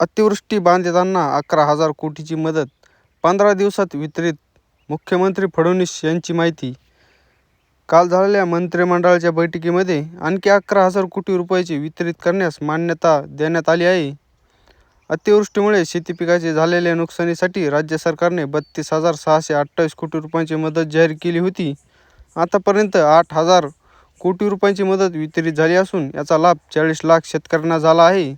अतिवृष्टी बाधितांना अकरा हजार कोटीची मदत पंधरा दिवसात वितरित मुख्यमंत्री फडणवीस यांची माहिती. काल झालेल्या मंत्रिमंडळाच्या बैठकीमध्ये आणखी अकरा हजार कोटी रुपयाची वितरित करण्यास मान्यता देण्यात आली आहे. अतिवृष्टीमुळे शेतीपिकाचे झालेल्या नुकसानीसाठी राज्य सरकारने बत्तीस हजार सहाशे अठ्ठावीस कोटी रुपयांची मदत जाहीर केली होती. आतापर्यंत आठ हजार कोटी रुपयांची मदत वितरित झाली असून याचा लाभ चाळीस लाख शेतकऱ्यांना झाला आहे.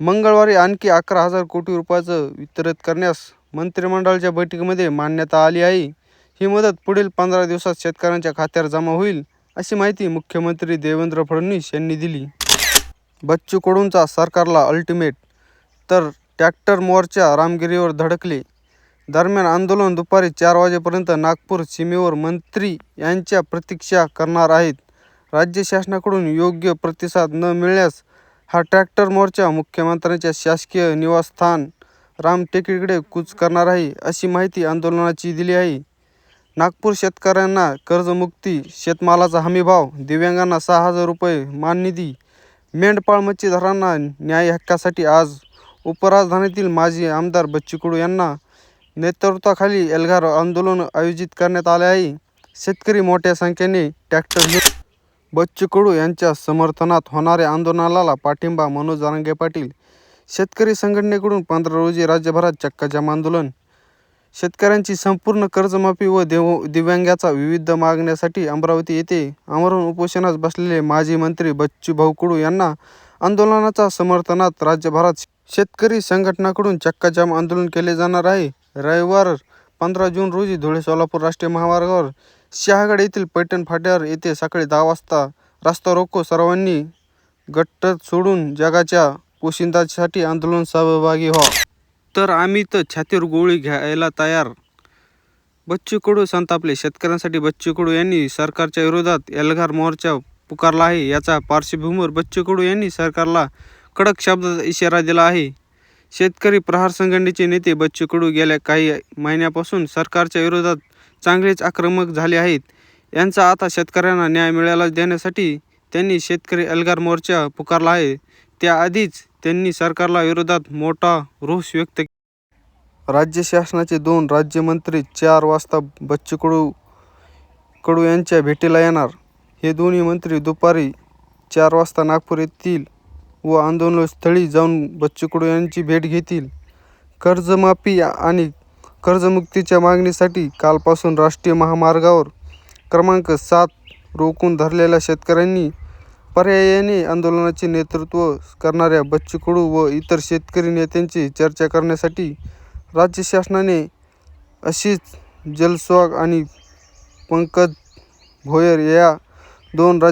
मंगळवारी आणखी अकरा हजार कोटी रुपयांचं वितरित करण्यास मंत्रिमंडळाच्या बैठकीमध्ये मान्यता आली आहे. ही मदत पुढील पंधरा दिवसात शेतकऱ्यांच्या खात्यावर जमा होईल अशी माहिती मुख्यमंत्री देवेंद्र फडणवीस यांनी दिली. बच्चू कडूंचा सरकारला अल्टिमेट तर ट्रॅक्टर मोर्चा रामगिरीवर धडकले. दरम्यान आंदोलन दुपारी चार वाजेपर्यंत नागपूर सीमेवर मंत्री यांच्या प्रतीक्षा करणार आहेत. राज्य शासनाकडून योग्य प्रतिसाद न मिळण्यास हा ट्रॅक्टर मोर्चा मुख्यमंत्र्यांच्या शासकीय निवासस्थान रामटेकडीकडे कूच करणार आहे अशी माहिती आंदोलनाची दिली आहे. नागपूर शेतकऱ्यांना कर्जमुक्ती शेतमालाचा हमीभाव दिव्यांगांना सहा हजार रुपये माननिधी मेंढपाळ मच्छीमारांना न्याय हक्कासाठी आज उपराजधानीतील माजी आमदार बच्चू कडू यांना नेतृत्वाखाली एल्गार आंदोलन आयोजित करण्यात आले आहे. शेतकरी मोठ्या संख्येने ट्रॅक्टर घेऊन बच्चू कडू यांच्या समर्थनात होणाऱ्या आंदोलनाला पाठिंबा मनोज जरांगे पाटील शेतकरी संघटनेकडून पंधरा रोजी राज्यभरात चक्काजाम आंदोलन. शेतकऱ्यांची संपूर्ण कर्जमाफी व देव दिव्यांगाचा विविध मागण्यासाठी अमरावती येथे आमरण उपोषणास बसलेले माजी मंत्री बच्चूभाऊ कडू यांना आंदोलनाच्या समर्थनात राज्यभरात शेतकरी संघटनाकडून चक्काजाम आंदोलन केले जाणार आहे. रविवार पंधरा जून रोजी धुळे सोलापूर राष्ट्रीय महामार्गावर शहागड येथील पैठण फाट्यावर येथे सकाळी दहा वाजता रास्ता रोको सर्वांनी गट्ट सोडून जगाच्या पोशिंदासाठी आंदोलन सहभागी व्हा. तर आम्ही तर छातीवर गोळी घ्यायला तयार. बच्चू कडू संतापले. शेतकऱ्यांसाठी बच्चू कडू यांनी सरकारच्या विरोधात एल्गार मोर्चा पुकारला आहे. याचा पार्श्वभूमीवर बच्चू कडू यांनी सरकारला कडक शब्दात इशारा दिला आहे. शेतकरी प्रहार संघटनेचे नेते बच्चू कडू गेल्या काही महिन्यापासून सरकारच्या विरोधात चांगलेच आक्रमक झाले आहेत. यांचा आता शेतकऱ्यांना न्याय मिळाला देण्यासाठी त्यांनी शेतकरी एल्गार मोर्चा पुकारला आहे. त्याआधीच त्यांनी सरकारला विरोधात मोठा रोष व्यक्त राज्य शासनाचे दोन राज्यमंत्री चार वाजता बच्चू कडू कडू यांच्या भेटीला येणार. हे दोन्ही मंत्री दुपारी चार वाजता नागपूर येथील व आंदोलनस्थळी जाऊन बच्चू कडू यांची भेट घेतील. कर्जमाफी आणि कर्जमुक्तीच्या मागणीसाठी कालपासून राष्ट्रीय महामार्गावर क्रमांक सात रोखून धरलेल्या शेतकऱ्यांनी पर्यायाने आंदोलनाचे नेतृत्व करणाऱ्या बच्चू कडू व इतर शेतकरी नेत्यांची चर्चा करण्यासाठी राज्य शासनाने अशीच जलस्वाग आणि पंकज भोयर या दोन राज्य